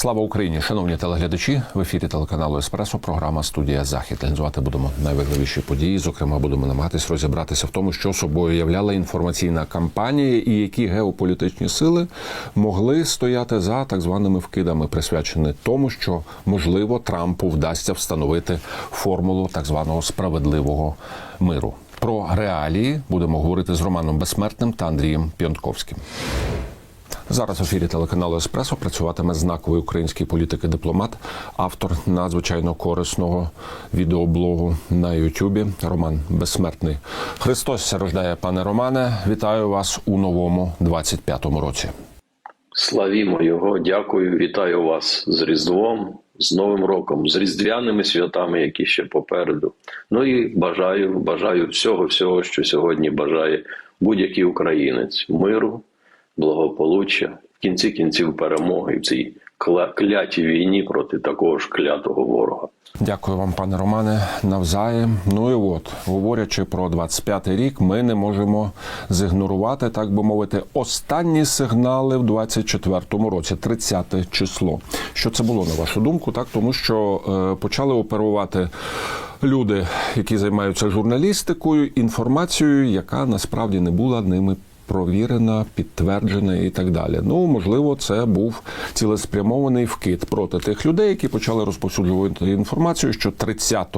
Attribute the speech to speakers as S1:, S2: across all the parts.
S1: Слава Україні, шановні телеглядачі. В ефірі телеканалу Еспресо. Програма студія Захід. Аналізувати будемо найважливіші події. Зокрема, будемо намагатись розібратися в тому, що собою являла інформаційна кампанія і які геополітичні сили могли стояти за так званими вкидами, присвячені тому, що можливо Трампу вдасться встановити формулу так званого справедливого миру. Про реалії будемо говорити з Романом Безсмертним та Андрієм Піонтковським. Зараз в ефірі телеканалу Еспресо працюватиме знаковий український політик і дипломат, автор надзвичайно корисного відеоблогу на Ютубі Роман Безсмертний. Христос рождає, пане Романе. Вітаю вас у новому 25-му році.
S2: Славімо його, дякую, вітаю вас з Різдвом, з Новим роком, з різдвяними святами, які ще попереду. Ну і бажаю, бажаю всього, всього, що сьогодні бажає будь-який українець миру, благополуччя, в кінці кінців перемоги в цій кля- клятій війні проти такого ж клятого ворога.
S1: Дякую вам, пане Романе, навзаєм. Ну і от, говорячи про 25-й рік, ми не можемо зігнорувати, так би мовити, останні сигнали в 24-му році, 30 число. Що це було на вашу думку? Так, тому що е, почали оперувати люди, які займаються журналістикою, інформацією, яка насправді не була ними провірена, підтверджена і так далі. Ну можливо, це був цілеспрямований вкид проти тих людей, які почали розповсюджувати інформацію, що 30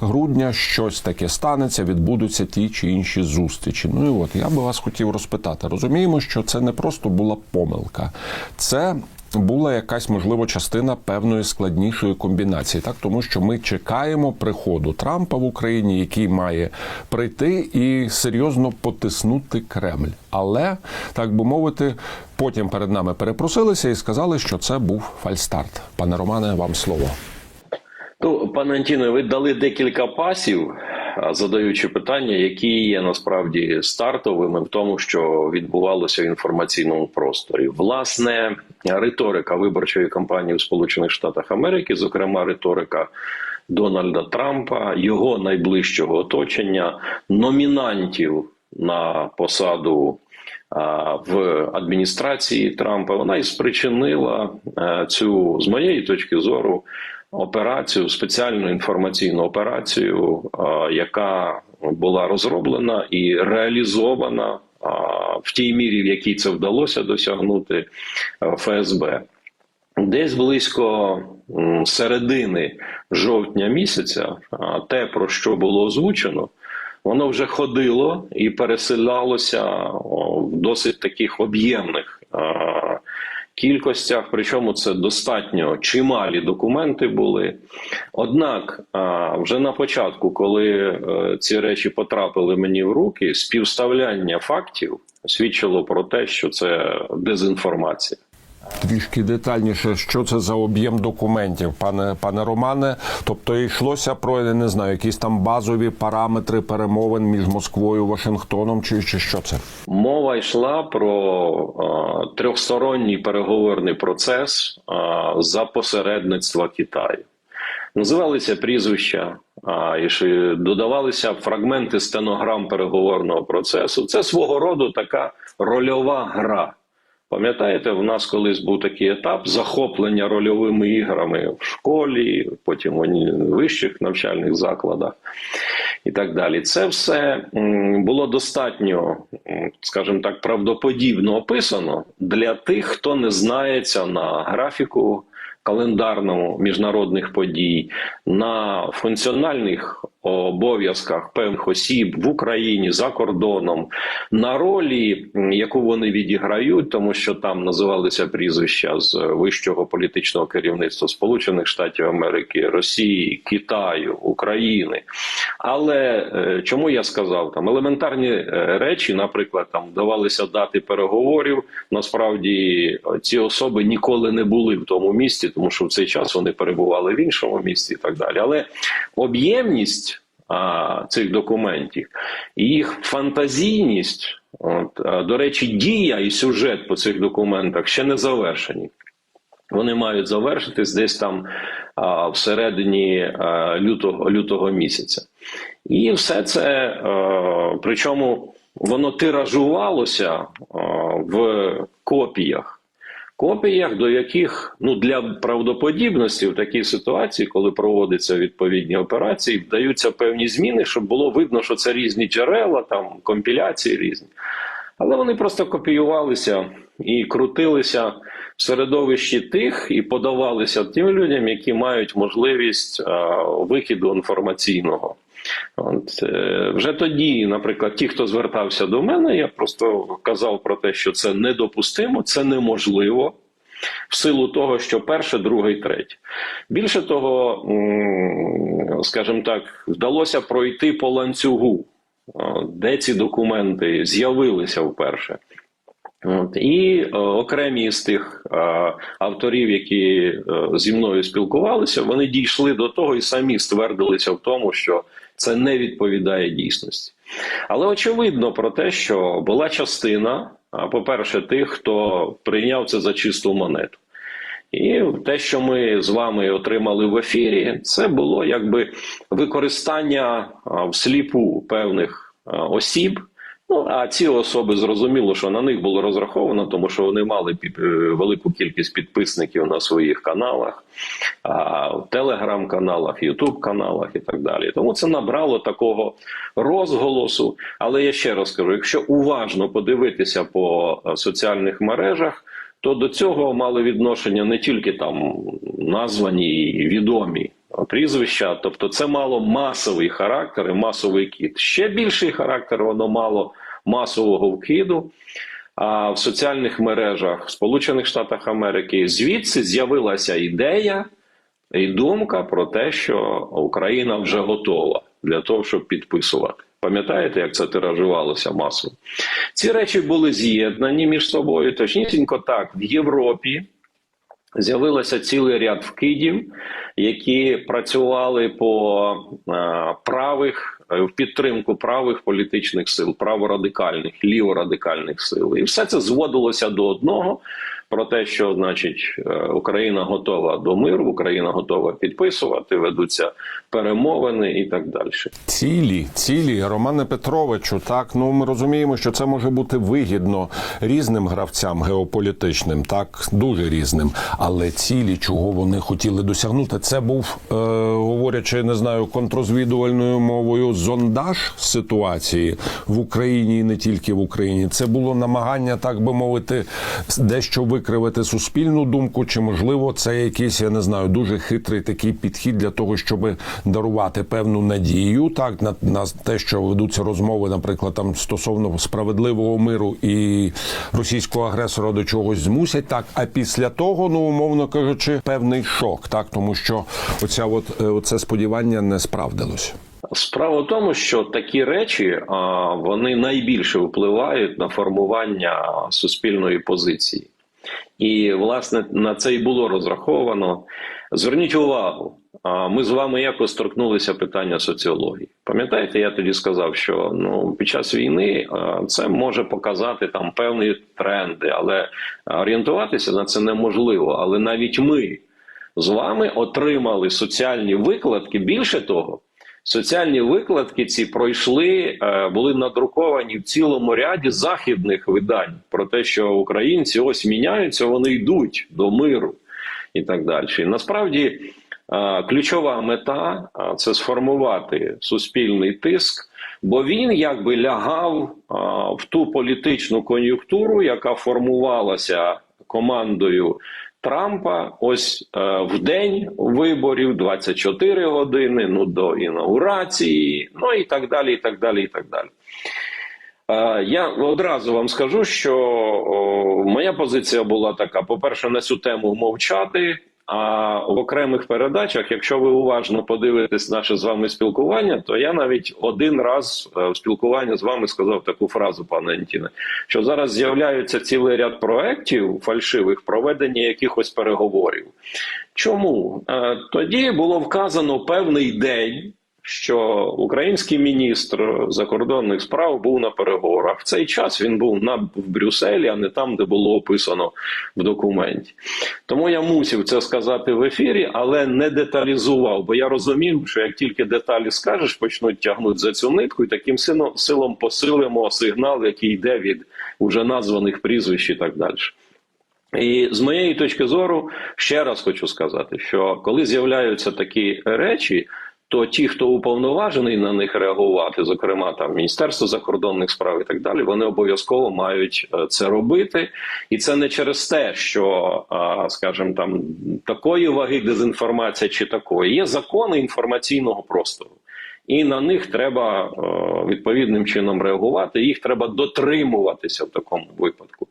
S1: грудня щось таке станеться, відбудуться ті чи інші зустрічі. Ну і от я би вас хотів розпитати. Розуміємо, що це не просто була помилка, це була якась можливо частина певної складнішої комбінації, так тому що ми чекаємо приходу Трампа в Україні, який має прийти і серйозно потиснути Кремль. Але так би мовити, потім перед нами перепросилися і сказали, що це був фальстарт. Пане Романе, вам слово.
S2: Ну, пане Антіне, ви дали декілька пасів, задаючи питання, які є насправді стартовими в тому, що відбувалося в інформаційному просторі. Власне, риторика виборчої кампанії в Сполучених Штатах Америки, зокрема риторика Дональда Трампа, його найближчого оточення, номінантів на посаду. В адміністрації Трампа вона і спричинила цю, з моєї точки зору, операцію, спеціальну інформаційну операцію, яка була розроблена і реалізована в тій мірі, в якій це вдалося досягнути е, ФСБ. Десь близько середини жовтня місяця, те, про що було озвучено, воно вже ходило і переселялося в досить таких об'ємних кількостях. Причому це достатньо чималі документи були. Однак, вже на початку, коли е, ці речі потрапили мені в руки, співставляння фактів свідчило про те, що це дезінформація.
S1: Трішки детальніше, що це за об'єм документів, пане пане Романе. Тобто йшлося про я не знаю, якісь там базові параметри перемовин між Москвою, Вашингтоном, чи, чи що це?
S2: Мова йшла про е, трьохсторонній переговорний процес е, за посередництва Китаю. Називалися прізвища, а і ще додавалися фрагменти стенограм переговорного процесу. Це свого роду така рольова гра. Пам'ятаєте, в нас колись був такий етап захоплення рольовими іграми в школі, потім в вищих навчальних закладах і так далі. Це все було достатньо, скажімо так, правдоподібно описано для тих, хто не знається на графіку календарному міжнародних подій, на функціональних обов'язках певних осіб в Україні за кордоном, на ролі, яку вони відіграють, тому що там називалися прізвища з вищого політичного керівництва Сполучених Штатів Америки, Росії, Китаю, України. Але е, чому я сказав там елементарні е, речі, наприклад, там вдавалися дати переговорів. Насправді е, ці особи ніколи не були в тому місці, тому що в цей час вони перебували в іншому місці і так далі. Але об'ємність а, цих документів їх фантазійність, от, а, до речі, дія і сюжет по цих документах ще не завершені. Вони мають завершитись десь там а, всередині а, лютого, лютого місяця. І все це, е, причому воно тиражувалося е, в копіях копіях, до яких ну для правдоподібності в такій ситуації, коли проводяться відповідні операції, вдаються певні зміни, щоб було видно, що це різні джерела, там компіляції різні. Але вони просто копіювалися і крутилися в середовищі тих і подавалися тим людям, які мають можливість а, викиду інформаційного. От, е, вже тоді, наприклад, ті, хто звертався до мене, я просто казав про те, що це недопустимо, це неможливо. В силу того, що перше, друге третє. Більше того, скажімо так, вдалося пройти по ланцюгу, де ці документи з'явилися вперше. От, і е, окремі з тих е, авторів, які е, зі мною спілкувалися, вони дійшли до того і самі ствердилися в тому, що це не відповідає дійсності. Але очевидно про те, що була частина, по-перше, тих, хто прийняв це за чисту монету. І те, що ми з вами отримали в ефірі, це було якби використання всліпу певних осіб. Ну а ці особи зрозуміло, що на них було розраховано, тому що вони мали під- е, велику кількість підписників на своїх каналах, а, в телеграм-каналах, ютуб-каналах і так далі. Тому це набрало такого розголосу. Але я ще раз кажу: якщо уважно подивитися по е, соціальних мережах, то до цього мали відношення не тільки там названі і відомі прізвища, тобто це мало масовий характер і масовий кіт. Ще більший характер воно мало масового вкиду. А в соціальних мережах в Сполучених Штатах Америки звідси з'явилася ідея і думка про те, що Україна вже готова для того, щоб підписувати. Пам'ятаєте, як це тиражувалося масово? Ці речі були з'єднані між собою. Точнісінько так, в Європі з'явилося цілий ряд вкидів, які працювали по е, правих е, в підтримку правих політичних сил, праворадикальних, ліворадикальних сил, і все це зводилося до одного. Про те, що значить е, Україна готова до миру, Україна готова підписувати, ведуться перемовини і так далі.
S1: Цілі, цілі, Романе Петровичу, так ну ми розуміємо, що це може бути вигідно різним гравцям геополітичним, так дуже різним. Але цілі, чого вони хотіли досягнути, це був, е, говорячи, не знаю, контрозвідувальною мовою, зондаж ситуації в Україні і не тільки в Україні. Це було намагання, так би мовити, дещо викривити суспільну думку, чи можливо це якийсь, я не знаю, дуже хитрий такий підхід для того, щоб дарувати певну надію, так на, на те, що ведуться розмови, наприклад, там стосовно справедливого миру і російського агресора до чогось змусять, так а після того, ну умовно кажучи, певний шок, так тому що оця от е, оце сподівання не справдилось.
S2: Справа в тому, що такі речі вони найбільше впливають на формування суспільної позиції, і власне на це і було розраховано. Зверніть увагу, ми з вами якось торкнулися питання соціології. Пам'ятаєте, я тоді сказав, що ну під час війни це може показати там певні тренди, але орієнтуватися на це неможливо. Але навіть ми з вами отримали соціальні викладки. Більше того, соціальні викладки ці пройшли, е, були надруковані в цілому ряді західних видань про те, що українці ось міняються, вони йдуть до миру і так далі. Насправді е, ключова мета е, це сформувати суспільний тиск. Бо він якби лягав в ту політичну кон'юнктуру, яка формувалася командою Трампа ось е, в день виборів, 24 години, ну до інаугурації, ну і так далі. і так далі, і так далі. Е, Я одразу вам скажу, що о, моя позиція була така: по-перше, на цю тему мовчати. А в окремих передачах, якщо ви уважно подивитесь наше з вами спілкування, то я навіть один раз е, в спілкуванні з вами сказав таку фразу, пане Антіне, що зараз з'являються цілий ряд проєктів фальшивих проведення якихось переговорів. Чому Е, тоді було вказано певний день, що український міністр закордонних справ був на переговорах. В цей час він був на в Брюсселі, а не там, де було описано в документі. Тому я мусив це сказати в ефірі, але не деталізував, бо я розумів, що як тільки деталі скажеш, почнуть тягнути за цю нитку, і таким силом, посилимо сигнал, який йде від уже названих прізвищ і так далі. І з моєї точки зору, ще раз хочу сказати, що коли з'являються такі речі, то ті, хто уповноважений на них реагувати, зокрема там Міністерство закордонних справ і так далі, вони обов'язково мають е, це робити, і це не через те, що, скажімо, там такої ваги дезінформація чи такої. Є закони інформаційного простору. І на них треба е, відповідним чином реагувати. Їх треба дотримуватися в такому випадку.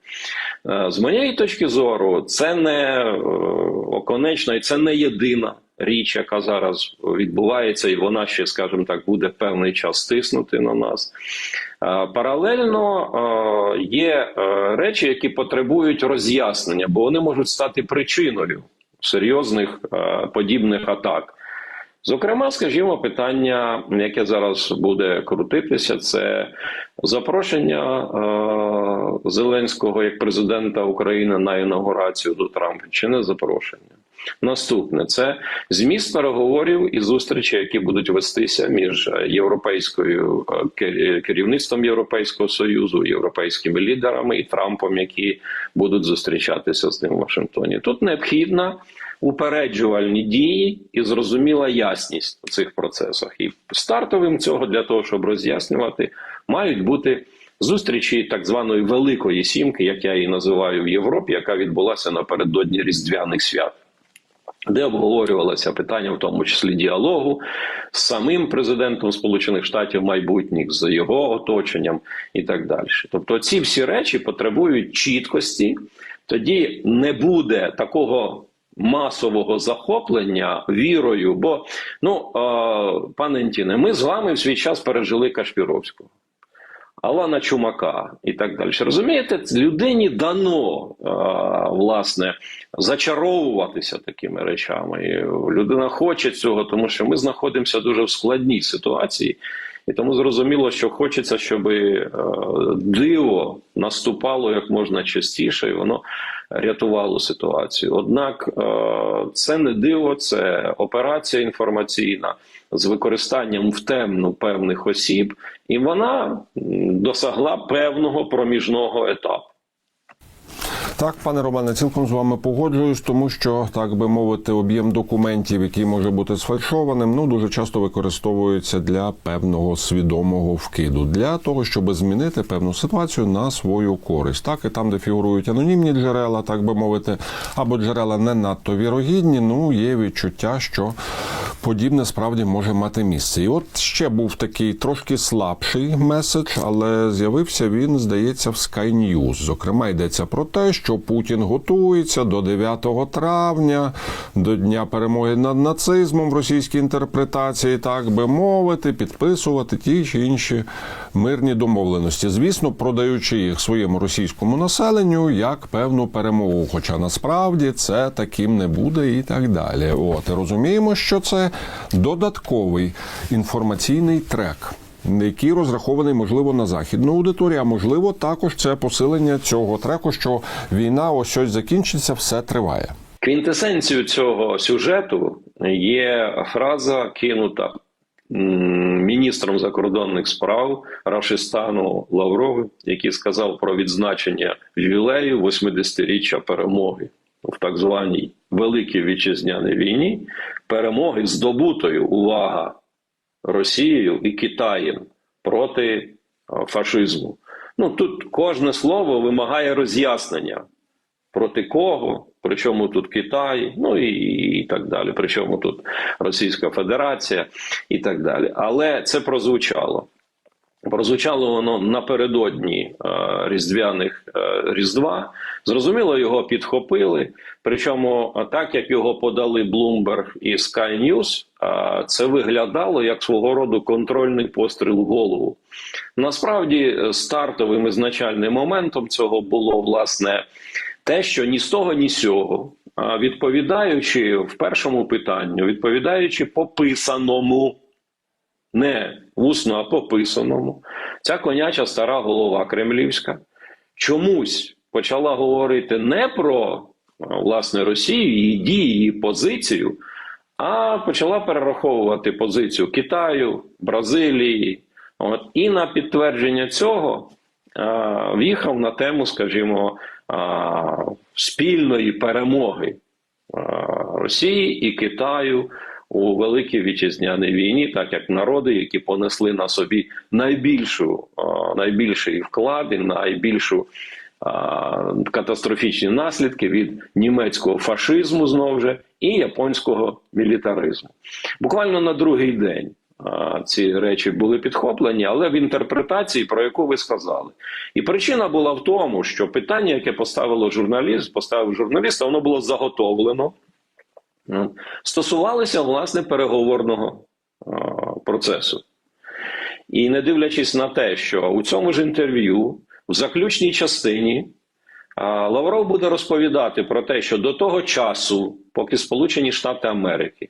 S2: Е, З моєї точки зору, це не оконечна і це не єдина річ, яка зараз відбувається, і вона ще, скажімо так, буде певний час тиснути на нас. Е, Паралельно е, є е, речі, які потребують роз'яснення, бо вони можуть стати причиною серйозних подібних атак. Зокрема, скажімо, питання, яке зараз буде крутитися, це запрошення е, Зеленського як президента України на інаугурацію до Трампа, чи не запрошення. Наступне це зміст переговорів і зустрічі, які будуть вестися між європейською е, керівництвом Європейського союзу, європейськими лідерами і Трампом, які будуть зустрічатися з ним в Вашингтоні. Тут необхідна упереджувальні дії і зрозуміла ясність у цих процесах. І стартовим цього для того, щоб роз'яснювати, мають бути зустрічі так званої великої сімки, як я її називаю в Європі, яка відбулася напередодні різдвяних свят. Де обговорювалося питання, в тому числі діалогу з самим президентом Сполучених Штатів майбутніх, з його оточенням і так далі. Тобто, ці всі речі потребують чіткості, тоді не буде такого масового захоплення вірою. Бо, ну, пане Антіне, ми з вами в свій час пережили Кашпіровського. Алана Чумака і так далі. Розумієте, людині дано е, власне зачаровуватися такими речами. Людина хоче цього, тому що ми знаходимося дуже в складній ситуації, і тому зрозуміло, що хочеться, щоб е, диво наступало як можна частіше, і воно рятувало ситуацію. Однак е, це не диво, це операція інформаційна з використанням в темну певних осіб, і вона досягла певного проміжного етапу.
S1: Так, пане Романе, цілком з вами погоджуюсь, тому що так би мовити, об'єм документів, який може бути сфальшованим, ну дуже часто використовується для певного свідомого вкиду, для того, щоб змінити певну ситуацію на свою користь. Так і там, де фігурують анонімні джерела, так би мовити, або джерела не надто вірогідні, ну є відчуття, що подібне справді може мати місце. І от ще був такий трошки слабший меседж, але з'явився він, здається, в Sky News. Зокрема, йдеться про те, що Путін готується до 9 травня, до Дня перемоги над нацизмом в російській інтерпретації, так би мовити, підписувати ті чи інші мирні домовленості. Звісно, продаючи їх своєму російському населенню як певну перемогу. Хоча насправді це таким не буде і так далі. От розуміємо, що це додатковий інформаційний трек. Який розрахований можливо на західну аудиторію, а можливо також це посилення цього треку, що війна ось ось закінчиться, все триває.
S2: Квінтесенцією цього сюжету є фраза кинута міністром закордонних справ Рашистану Лавровим, який сказав про відзначення ювілею 80-річчя перемоги в так званій Великій Вітчизняній війні, перемоги здобутою увага Росією і Китаєм проти е, фашизму. Ну тут кожне слово вимагає роз'яснення проти кого, при чому тут Китай, ну і, і так далі. при чому тут Російська Федерація і так далі. Але це прозвучало. Прозвучало воно напередодні е, різдвяних е, різдва. Зрозуміло, його підхопили. Причому, е, так як його подали Bloomberg і Sky News, це виглядало як свого роду контрольний постріл в голову. Насправді, стартовим ізначальним моментом цього було власне те, що ні з того, ні з сього, відповідаючи в першому питанню, відповідаючи пописаному не усно, а пописаному. Ця коняча стара голова кремлівська чомусь почала говорити не про власне Росію, її дії, її позицію, а почала перераховувати позицію Китаю, Бразилії. От, і на підтвердження цього в'їхав на тему, скажімо, а, спільної перемоги Росії і Китаю у великій вітчизняній війні, так як народи, які понесли на собі найбільшу, найбільший вклад і найбільшу катастрофічні наслідки від німецького фашизму знову ж і японського мілітаризму. Буквально на другий день ці речі були підхоплені, але в інтерпретації, про яку ви сказали. І причина була в тому, що питання, яке поставило журналіст, поставив журналіст, воно було заготовлено. Ну, Стосувалося власне переговорного процесу. І не дивлячись на те, що у цьому ж інтерв'ю, в заключній частині, Лавров буде розповідати про те, що до того часу, поки Сполучені Штати Америки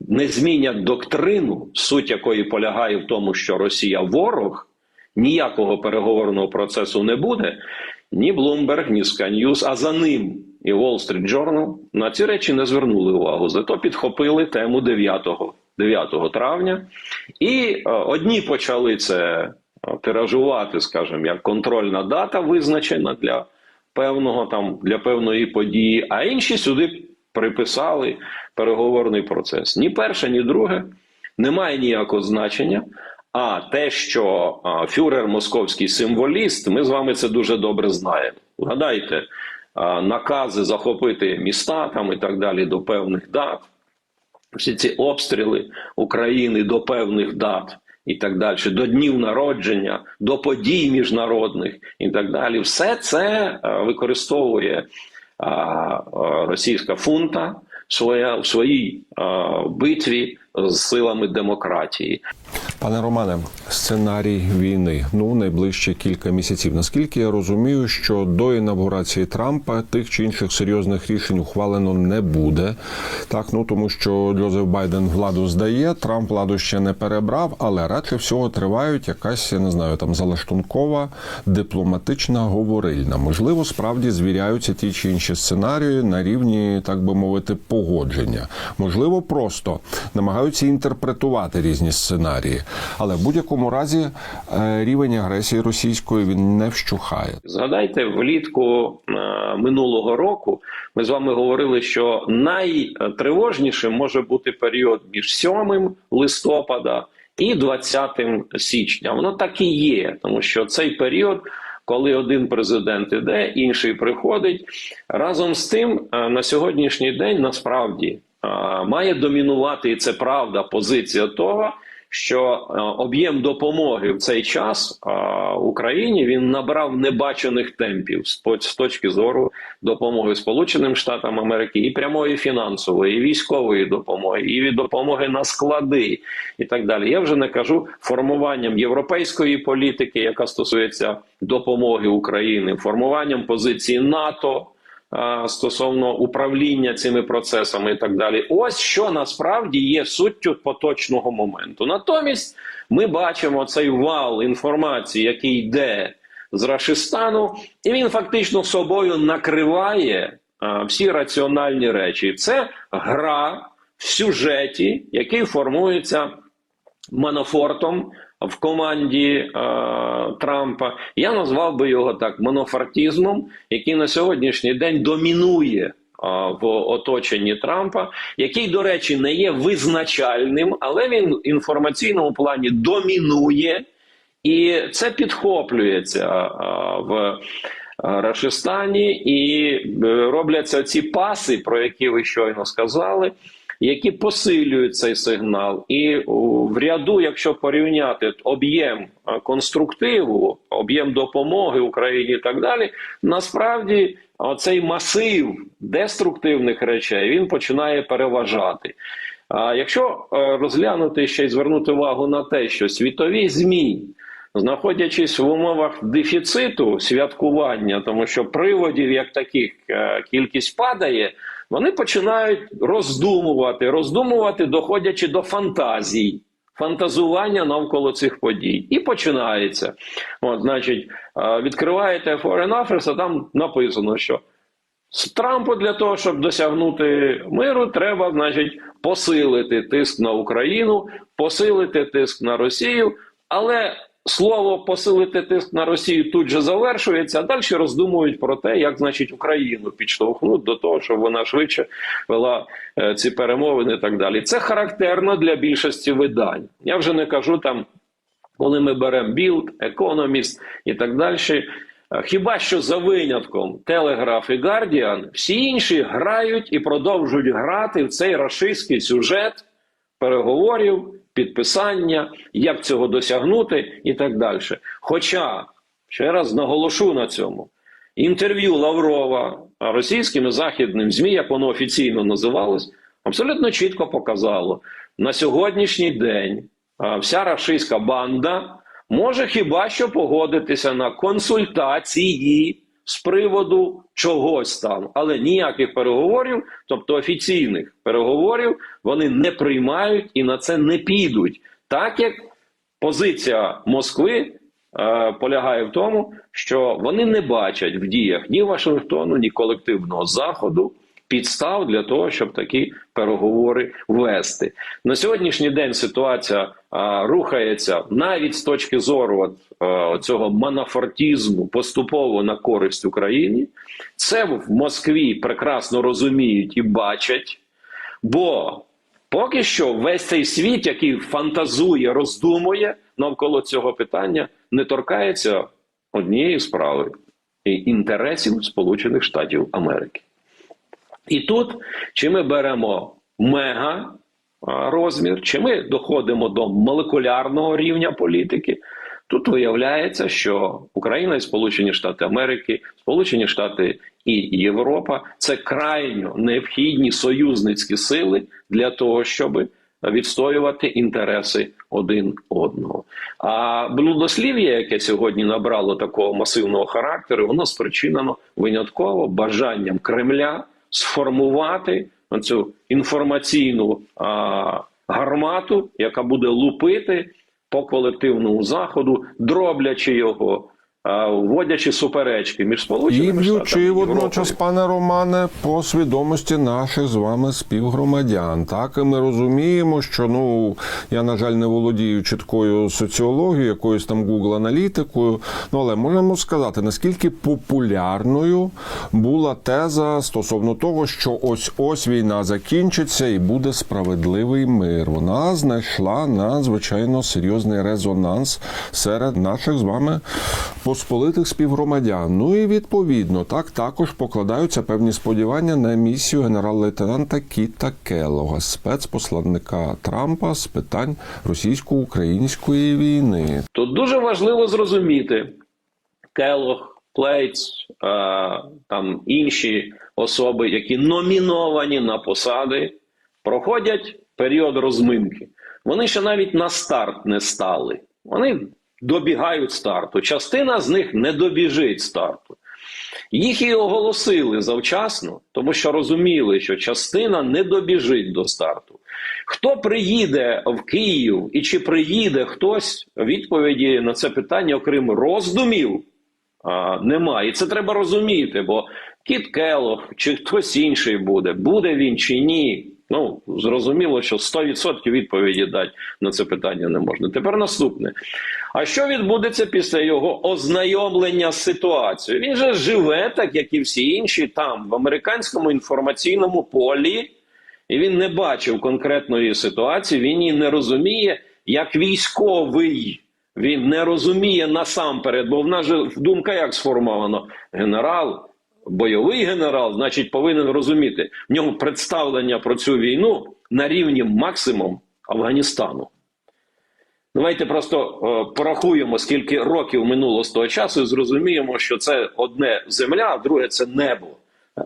S2: не змінять доктрину, суть якої полягає в тому, що Росія ворог, ніякого переговорного процесу не буде. Ні Bloomberg, ні News, а за ним і Wall Street Journal на ці речі не звернули увагу. Зато підхопили тему 9, 9 травня. І е, одні почали це е, тиражувати, скажімо, як контрольна дата визначена для певного там для певної події, а інші сюди приписали переговорний процес. Ні перше, ні друге не має ніякого значення. А те, що фюрер московський символіст, ми з вами це дуже добре знаємо. Згадайте а, накази захопити міста там і так далі до певних дат. Всі ці обстріли України до певних дат і так далі, до днів народження, до подій міжнародних і так далі. Все це е, використовує а, російська фунта своя, в своїй битві з силами демократії.
S1: Пане Романе, сценарій війни ну найближче кілька місяців. Наскільки я розумію, що до інавгурації Трампа тих чи інших серйозних рішень ухвалено не буде. Так, ну тому що Джозеф Байден владу здає, Трамп владу ще не перебрав, але радше всього тривають якась, я не знаю, там залаштункова дипломатична говорильна. Можливо, справді звіряються ті чи інші сценарії на рівні, так би мовити, погодження. Можливо, просто намагаються інтерпретувати різні сценарії. Але в будь-якому разі е, рівень агресії російської він не вщухає.
S2: Згадайте, влітку е, минулого року ми з вами говорили, що найтривожнішим може бути період між 7 листопада і 20 січня. Воно так і є, тому що цей період. Коли один президент іде, інший приходить. Разом з тим, е, на сьогоднішній день насправді має домінувати, і це правда, позиція того, що е, об'єм допомоги в цей час Україні він набрав небачених темпів з точки зору допомоги Сполученим Штатам Америки і прямої фінансової, і військової допомоги, і допомоги на склади, і так далі. Я вже не кажу формуванням європейської політики, яка стосується допомоги Україні, формуванням позиції НАТО стосовно управління цими процесами і так далі. Ось що насправді є суттю поточного моменту. Натомість ми бачимо цей вал інформації, який йде з Рашистану, і він фактично собою накриває всі раціональні речі. Це гра в сюжеті, який формується Манафортом в команді е, Трампа. Я назвав би його так монофартізмом, який на сьогоднішній день домінує е, в оточенні Трампа, який, до речі, не є визначальним, але він в інформаційному плані домінує, і це підхоплюється е, в. Рашистані і е, робляться ці паси, про які ви щойно сказали, які посилюють цей сигнал. І в ряду, якщо порівняти об'єм конструктиву, об'єм допомоги Україні і так далі, насправді цей масив деструктивних речей він починає переважати. А якщо е, розглянути ще й звернути увагу на те, що світові ЗМІ, знаходячись в умовах дефіциту святкування, тому що приводів як таких е, кількість падає, вони починають роздумувати, роздумувати, доходячи до фантазій. Фантазування навколо цих подій. І починається. От, значить, відкриваєте Foreign Affairs, а там написано, що з Трампу для того, щоб досягнути миру, треба, значить, посилити тиск на Україну, посилити тиск на Росію, але слово посилити тиск на Росію тут же завершується, а далі роздумують про те, як значить Україну підштовхнуть до того, щоб вона швидше вела е, ці перемовини і так далі. Це характерно для більшості видань. Я вже не кажу там, коли ми беремо Білд, Економіст і так далі. Е, Хіба що за винятком Телеграф і Гардіан, всі інші грають і продовжують грати в цей рашистський сюжет переговорів, підписання, як цього досягнути і так далі. Хоча, ще раз наголошу на цьому, інтерв'ю Лаврова російським і західним ЗМІ, як воно офіційно називалось, абсолютно чітко показало, на сьогоднішній день вся рашистська банда може хіба що погодитися на консультації з приводу чогось там, але ніяких переговорів, тобто офіційних переговорів, вони не приймають і на це не підуть, так як позиція Москви е, полягає в тому, що вони не бачать в діях ні Вашингтону, ні колективного заходу підстав для того, щоб такі переговори вести. На сьогоднішній день ситуація а, рухається навіть з точки зору от, е, цього манафортізму поступово на користь Україні. Це в Москві прекрасно розуміють і бачать, бо поки що весь цей світ, який фантазує, роздумує навколо цього питання, не торкається однієї справи інтересів Сполучених Штатів Америки. І тут чи ми беремо мега розмір, чи ми доходимо до молекулярного рівня політики. Тут виявляється, що Україна і Сполучені Штати Америки, Сполучені Штати і Європа це крайньо необхідні союзницькі сили для того, щоб відстоювати інтереси один одного. А блудослів'я, яке сьогодні набрало такого масивного характеру, воно спричинено винятково бажанням Кремля сформувати цю інформаційну а, гармату, яка буде лупити по колективному заходу, дроблячи його, вводячи суперечки між сполученими і
S1: водночас,
S2: Європою.
S1: пане Романе, по свідомості наших з вами співгромадян. Так і ми розуміємо, що ну я на жаль не володію чіткою соціологією, якоюсь там Google аналітикою. Ну але можемо сказати, наскільки популярною була теза стосовно того, що ось ось війна закінчиться і буде справедливий мир. Вона знайшла надзвичайно серйозний резонанс серед наших з вами посполитих співгромадян. Ну і відповідно, так також покладаються певні сподівання на місію генерал-лейтенанта Кіта Келога, спецпосланника Трампа з питань російсько-української війни.
S2: Тут дуже важливо зрозуміти Келох, Плейтс, там інші особи, які номіновані на посади, проходять період розминки. Вони ще навіть на старт не стали. Вони добігають старту. Частина з них не добіжить старту. Їх і оголосили завчасно, тому що розуміли, що частина не добіжить до старту. Хто приїде в Київ і чи приїде хтось, відповіді на це питання, окрім роздумів, немає. І це треба розуміти, бо Кіт Келох чи хтось інший буде, буде він чи ні. Ну, зрозуміло, що 100% відповіді дати на це питання не можна. Тепер наступне. А що відбудеться після його ознайомлення з ситуацією? Він же живе, так як і всі інші, там, в американському інформаційному полі, і він не бачив конкретної ситуації, він її не розуміє як військовий. Він не розуміє насамперед, бо в нас же думка як сформовано? Генерал, бойовий генерал, значить, повинен розуміти в ньому представлення про цю війну на рівні максимум Афганістану. Давайте просто е, порахуємо, скільки років минуло з того часу, і зрозуміємо, що це одне земля, а друге це небо.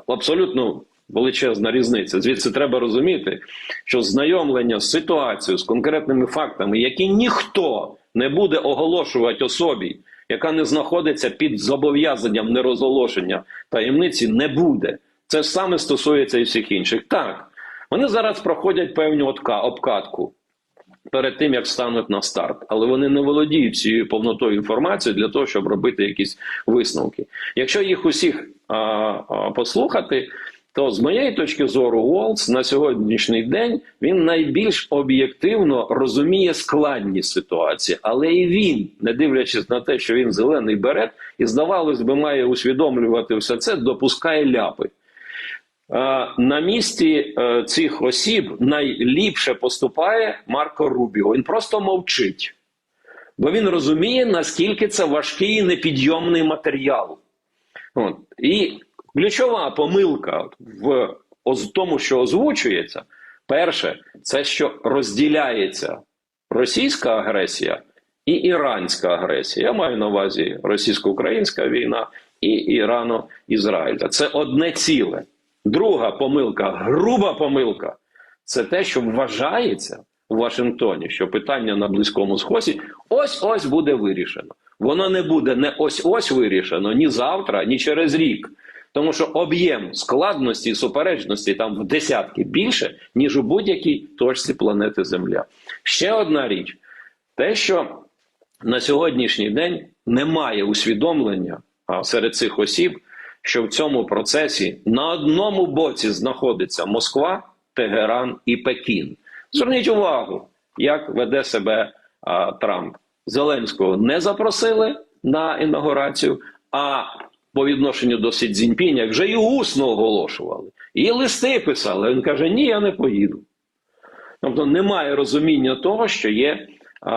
S2: Абсолютно величезна різниця. Звідси треба розуміти, що знайомлення з ситуацією, з конкретними фактами, які ніхто не буде оголошувати особі, яка не знаходиться під зобов'язанням нерозголошення таємниці, не буде. Це саме стосується і всіх інших. Так, вони зараз проходять певну обкатку перед тим, як стануть на старт, але вони не володіють цією повнотою інформації для того, щоб робити якісь висновки. Якщо їх усіх а, а, послухати, то з моєї точки зору, Уолтс на сьогоднішній день він найбільш об'єктивно розуміє складність ситуації, але і він, не дивлячись на те, що він зелений берет, і здавалось би, має усвідомлювати все це, допускає ляпи. Е, На місці е, цих осіб найліпше поступає Марко Рубіо. Він просто мовчить, бо він розуміє, наскільки це важкий і непідйомний матеріал. От. І ключова помилка в тому, що озвучується, перше, це що розділяється російська агресія і іранська агресія. Я маю на увазі російсько-українська війна і Ірано-Ізраїля. Це одне ціле. Друга помилка, груба помилка, це те, що вважається у Вашингтоні, що питання на Близькому Сході ось ось буде вирішено. Воно не буде не ось ось вирішено ні завтра, ні через рік. Тому що об'єм складності і суперечності там в десятки більше, ніж у будь-якій точці планети Земля. Ще одна річ: те, що на сьогоднішній день немає усвідомлення серед цих осіб, що в цьому процесі на одному боці знаходиться Москва, Тегеран і Пекін. Зверніть увагу, як веде себе а, Трамп. Зеленського не запросили на інаугурацію, а по відношенню до Сі Цзіньпіня вже і усно оголошували, і листи писали. Він каже: Ні, я не поїду. Тобто немає розуміння того, що є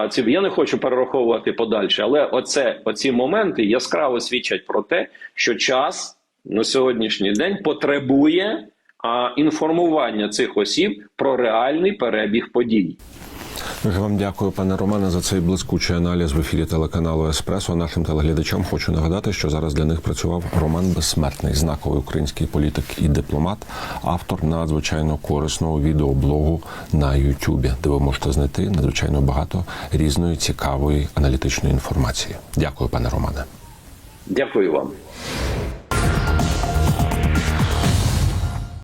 S2: ці. Я не хочу перераховувати подальше, але оце, оці моменти яскраво свідчать про те, що час на сьогоднішній день потребує а, інформування цих осіб про реальний перебіг подій.
S1: Дуже вам дякую, пане Романе, за цей блискучий аналіз в ефірі телеканалу Еспресо. Нашим телеглядачам хочу нагадати, що зараз для них працював Роман Безсмертний, знаковий український політик і дипломат, автор надзвичайно корисного відеоблогу на Ютубі, де ви можете знайти надзвичайно багато різної цікавої аналітичної інформації. Дякую, пане Романе.
S2: Дякую вам.